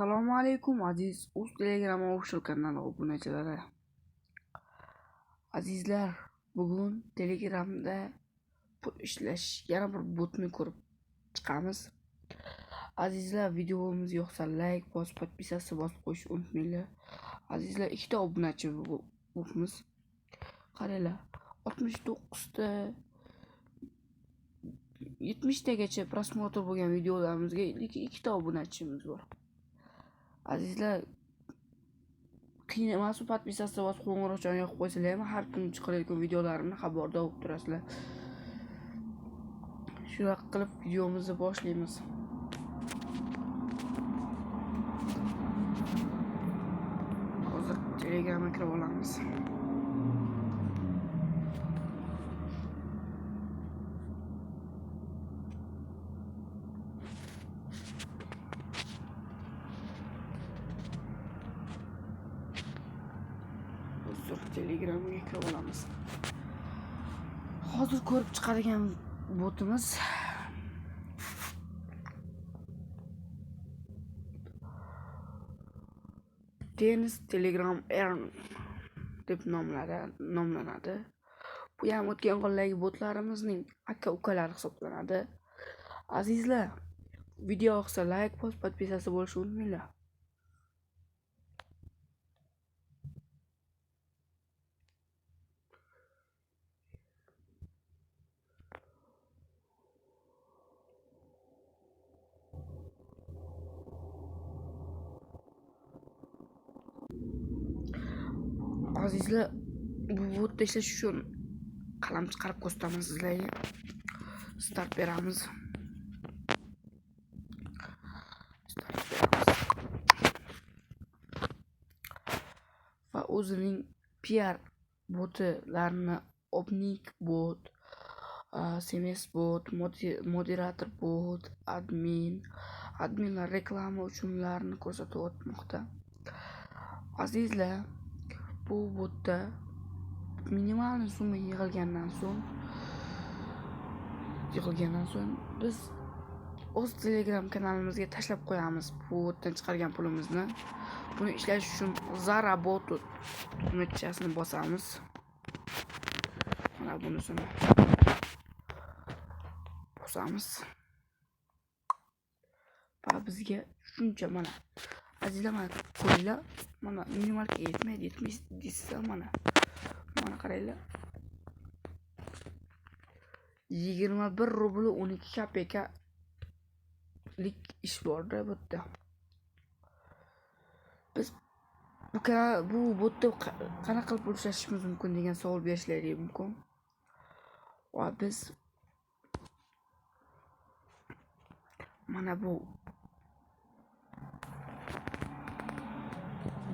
Assalomu alaykum aziz uz telegram official kanali obunachilari. Azizlar, bugun telegramda pul ishlash yana bir botni ko'rib chiqamiz. Azizlar, videomiz yoqsa like bosib, podpisasiya bosib qo'yishni unutmanglar. Azizlar, ikkita obunachi bo'libmiz. Qaranglar, 69 ta 70 tagacha prosmotr bo'lgan videolarimizga ikkita obunachimiz bor. Azizlar qiyin emas podpisasiya bosib qo'ng'iroqchani yoqib qo'ysanglar ham har kuni chiqarayotgan videolarimni xabardor bo'lib turasizlar. Shunaqa qilib videomizni boshlaymiz. Hozir Telegramga kirib olamiz. Hozir Telegramga kirib olamiz. Hozir ko'rib chiqadigan botimiz Tennis Telegram Earn deb nomlari nomlanadi. Bu ham o'tgan yildagi botlarimizning aka-ukalari hisoblanadi. Azizlar, video yoqsa like post podpisasi bo'lishni unutmanglar. Azizlar, bu botda ishlash uchun qalam chiqarib ko'rsataman sizlarga. Start beramiz. Start beramiz. Va o'zining PR botlarini opnik bot, SMS bot, moderator bot, admin, adminlar reklama uchunlarni ko'rsatib o'tmoqda. Azizlar, bu botda minimal summa yig'ilgandan so'ng yig'ilgandan so'ng biz o'z telegram kanalimizga tashlab qo'yamiz bu botdan chiqargan pulimizni. Buni ishlash uchun Zarabot tugunchasini bosamiz. Mana bunisini bosamiz. Va bizga shuncha mana azizlar mana ko'ringlar mana minimalga yetmaydi yetmaydi desa mana mana yigirma bir rubl o'n ikki kopeykalik ish borda yerda biz bu bu botda qanaqa qilib pul ishlashimiz mumkin degan savol berishlari mumkin va biz mana bu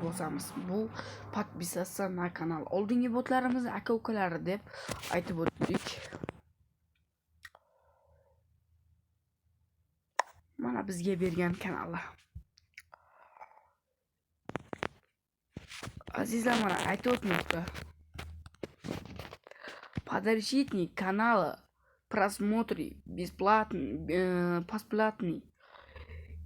bosamiz. Bu podpisasiya na kanal. Oldingi botlarimizni aka-ukalari deb aytib o'tdik. Mana bizga bergan kanallar. Azizlar mana aytib o'tmoqda. Подождите канала просмотри бесплатный, э, бесплатный.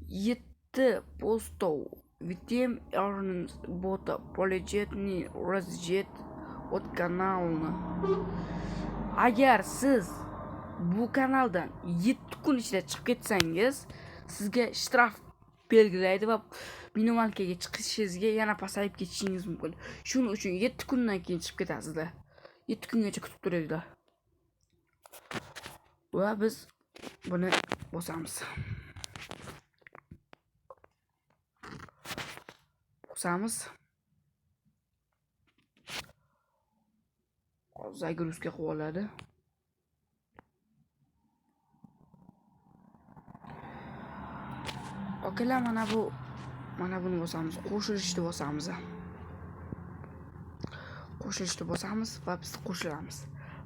7 постов Витем Эрнст бота полечетный разжет от kanalni. Agar siz bu kanaldan 7 kun ichida chiqib ketsangiz, sizga shtraf belgilaydi va minimalkaga chiqishingizga yana pasayib ketishingiz mumkin. Shuning uchun 7 kundan keyin chiqib ketasizlar. 7 kungacha kutib turinglar. Va biz buni bosamiz. Bosamiz. Zagruzga qilib oladi. Okalar mana bu mana buni bosamiz. Qo'shilishni bosamiz. Qo'shilishni bosamiz va biz qo'shilamiz.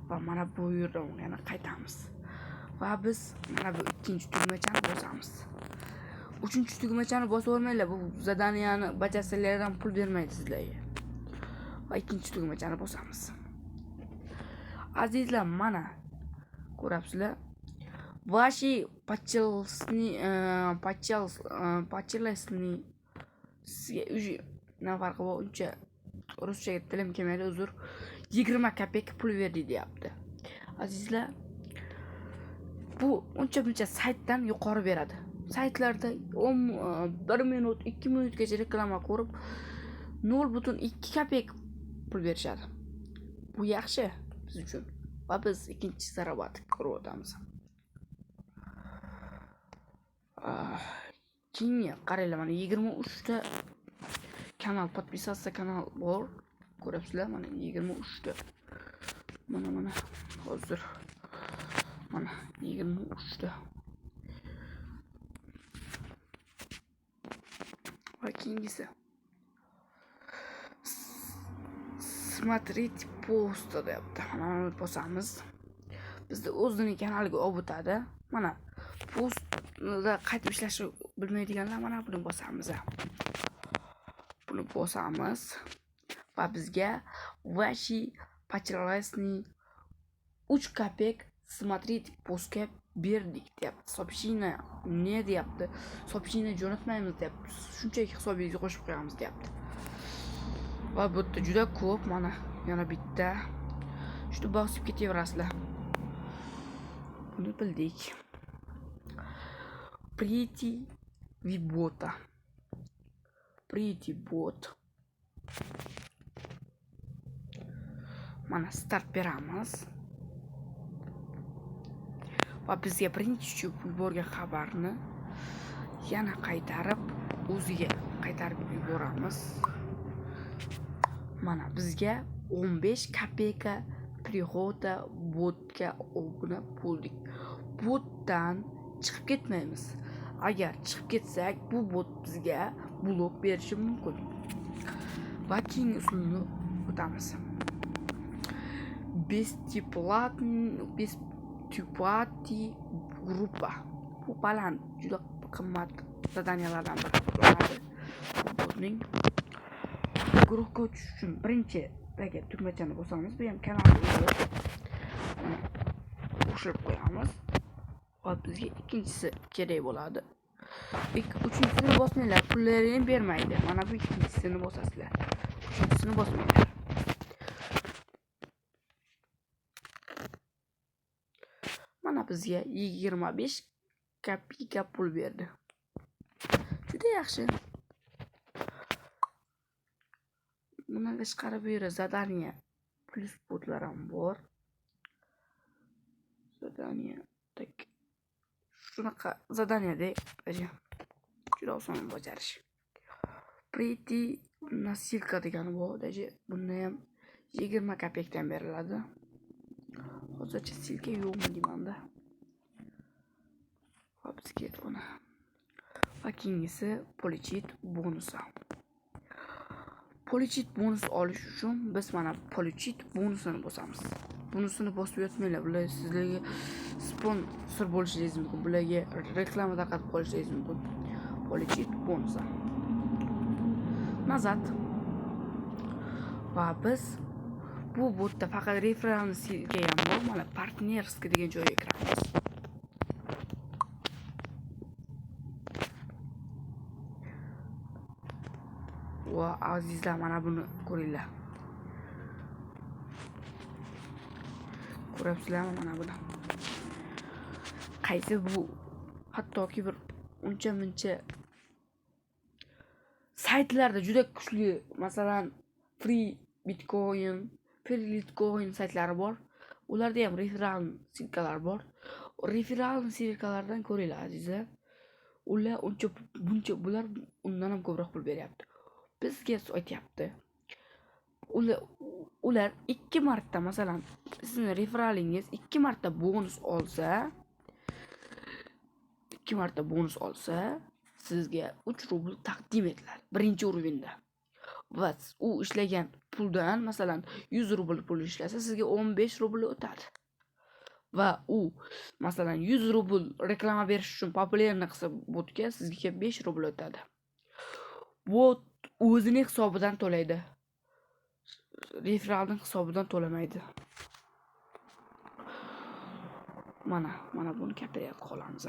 Va mana bu yerdan yana qaytamiz. Va biz mana bu ikkinchi tugmachani bosamiz. uchinchi tugmachani bosib olmanglar bu zadaniyani bajarsanglar ham pul bermaydi sizlarga va ikkinchi tugmachani bosamiz azizlar mana ko'ryapsizlar ваши почелсни почелсни sizga уже nima farqi bor uncha ruschaga tilim kelmaydi uzr yigirma kopek pul berdi deyapti azizlar bu uncha buncha saytdan yuqori beradi saytlarda o'n bir minut ikki minutgacha reklama ko'rib nol butun ikki kopek pul berishadi bu yaxshi biz uchun va biz ikkinchi zarobat ko'ryapmiz Ah, keyingi qaranglar mana yigirma uchta kanal подписаться kanal bor ko'ryapsizlar mana yigirma uchta mana mana hozir mana yigirma uchta va keyingisi смотреть posta deyapti mana buni bosamiz bizni o'zining kanaliga olib o'tadi mana postda qaytib ishlashni bilmaydiganlar mana buni bosamiz buni bosamiz va bizga vashi почеловесный uch kopek смотреть postga berdik deyapti сообщение ne deyapti сообщение jo'natmaymiz deyapti shunchaki hisobingizga qo'shib qo'yamiz deyapti va bu yerda juda ko'p mana yana bitta shuni bosib ketaverasizlar buni bildik Pretty Vibota Pretty bot mana start beramiz va bizga birinchi tushib yuborgan xabarni. Yana qaytarib o'ziga qaytarib yuboramiz. Mana bizga 15 kopeyka прихода botga obuna bo'ldik. Botdan chiqib ketmaymiz. Agar chiqib ketsak bu bot bizga blok berishi mumkin. Va keyingi usulni o'tamiz. Bestiplатный Tupati Grupa. Bu balan juda qimmat zadaniyalardan biri hisoblanadi. Futbolning guruhga tushish uchun birinchi taga tugmachani bosamiz. Bu ham kanalni qo'shib qo'yamiz. Va bizga ikkinchisi kerak bo'ladi. Uchinchisini bosmanglar, pullarini bermaydi. Mana bu ikkinchisini bosasizlar. Uchinchisini bosmanglar. bizga yigirma besh kopeyka pul berdi juda yaxshi bundan tashqari bu yerda zadaniya plyus botlar ham bor zadaniya tak shunaqa zadaniyada juda oson bajarish priti nasilka degani bor даже bunda ham yigirma kopekdan beriladi hozircha silka yo'qmi deymanda uni va keyingisi polichit bonusi polichit bonus olish uchun biz mana polichit bonusini bosamiz. Bunusini bosib yotmanglar bular sizlarga sponsor bo'lishingiz mumkin bularga reklama tarqatib qolishingiz mumkin. Polichit bonusi nazat. Va biz bu botda faqat ham bor mana partnerskiy degan joyga kiramiz va azizlar mana buni ko'ringlar ko'ryapsizlarmi mana buni qaysi bu hattoki bir uncha muncha saytlarda juda kuchli masalan free bitcoin free bitcoin saytlari bor ularda ham referal silkalar bor referal silkalardan ko'ringlar azizlar ular uncha buncha bular undan ham ko'proq pul beryapti bizga aytyapti ular ular ikki marta masalan sizni referalingiz ikki marta bonus olsa ikki marta bonus olsa sizga uch rubl taqdim etiladi birinchi urovenda va u ishlagan puldan masalan yuz rubl pul ishlasa sizga o'n besh rubl o'tadi. Va u masalan yuz rubl reklama berish uchun populyarni qilsa botga sizga besh rubl o'tadi. Bot o'zini hisobidan to'laydi. Referalning hisobidan to'lamaydi. Mana mana buni kattayatib qolamiz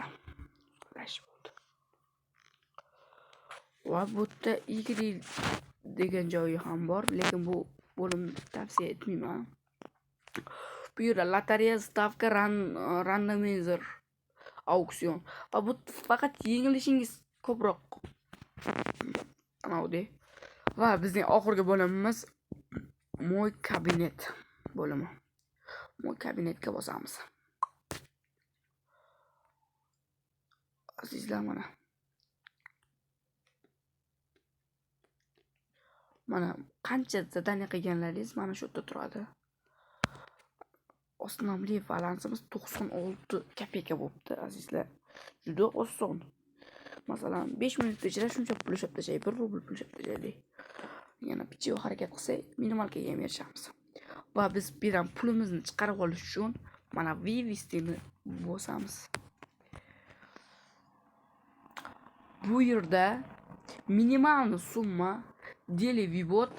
bo'ldi. Va bu yerda igri degan joyi ham bor lekin bu bo'limni tavsiya etmayman. Bu yerda lotereya stavka randomizer auksion. Va bu faqat yengilishingiz ko'proq. Anavde va bizning oxirgi bo'limimiz mo'y kabinet bo'limi. Mo'y kabinetga bosamiz. Azizlar mana. Mana qancha zadaniya qilganlaringiz mana shu yerda turadi. Osnomli balansimiz to'qson olti kopeyka bo'libdi azizlar. Juda oson. masalan besh minutda ichida shuncha pul ishlab tashlaylik bir rubl pul ishlab tashlaylik yana picheva harakat qilsak minimalkaga ham erishamiz va biz bu yerdan pulimizni chiqarib olish uchun mana vivestini bosamiz bu yerda minimalniy summa deli vivod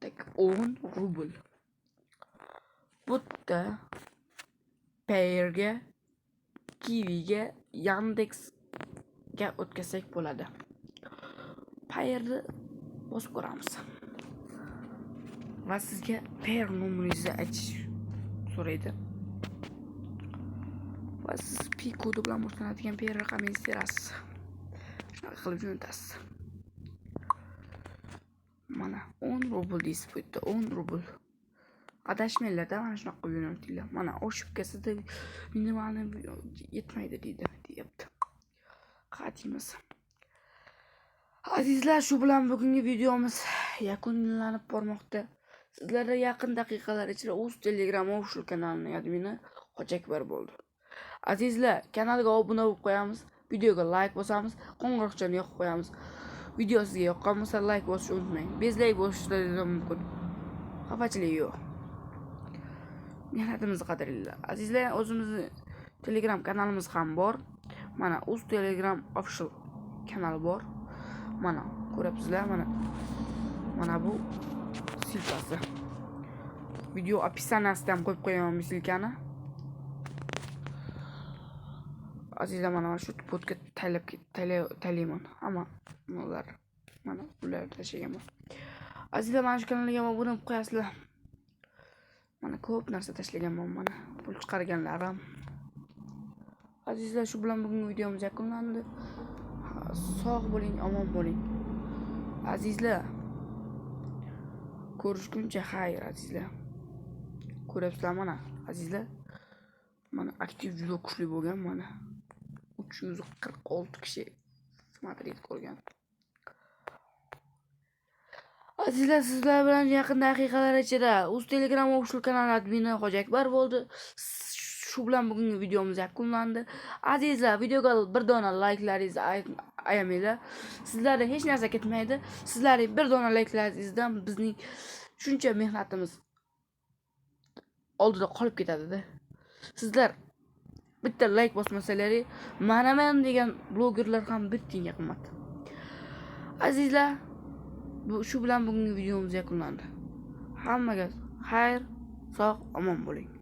так 10 rubl bu yerda Payrga, Kiwiga, ga o'tkazsak bo'ladi payrni bosib ko'ramiz va sizga pair nomingizni aytish so'raydi va siz pi kodi bilan boshlanadigan pair raqamingizni terasiz shunaqa qilib jo'natasiz mana o'n rubl deysiz bu yerda o'n rubl adashmanglarda mana shunaqa qilib yo'naltinglar mana oshib kasada minimalni yetmaydi deydi deyapti qatiymiz azizlar shu bilan bugungi videomiz yakunlanib bormoqda. Sizlarda yaqin daqiqalar ichida o'z telegram official kanalining admini hojiakbar bo'ldi. Azizlar kanalga obuna bo'lib qo'yamiz videoga layk bosamiz qo'ng'iroqchani yoqib qo'yamiz. Video sizga yoqqan bo'lsa layk bosishni unutmang. Bezlak bo'lishlari mumkin. Xafachilik yo'q. Mehnatimizni qadringlar azizlar o'zimizni telegram kanalimiz ham bor. Mana uz telegram official kanal bor. Mana ko'ryapsizlar mana mana bu silkasi video описаниесida ham qo'yib qo'yaman bu silkani. Azizlar mana shu podga taylab taylayman. Hamma ular mana ular tashlaganman. Azizlar mana shu kanalga obuna bo'lib qo'yasizlar. Mana ko'p narsa tashlaganman mana pul chiqarganlarim. Azizlar shu bilan bugungi videomiz yakunlandi. Sog' bo'ling, omon bo'ling. Azizlar, ko'rishguncha xayr azizlar. Ko'rasizlar mana azizlar. Mana aktiv juda kuchli bo'lgan mana 346 kishi Madrid ko'rgan. Azizlar sizlar bilan yaqin daqiqalar ichida o'z Telegram ofishal kanali admini Hoji Akbar bo'ldi shu bilan bugungi videomiz yakunlandi azizlar videoga bir dona layklaringizni ayamanglar sizlardan hech narsa ketmaydi sizlarning bir dona layklaringizdan bizning shuncha mehnatimiz oldida qolib ketadida sizlar bitta layk bosmasalaring manaman degan blogerlar ham bir tiyinga qimmat azizlar bu shu bilan bugungi videomiz yakunlandi hammaga xayr sog' omon bo'ling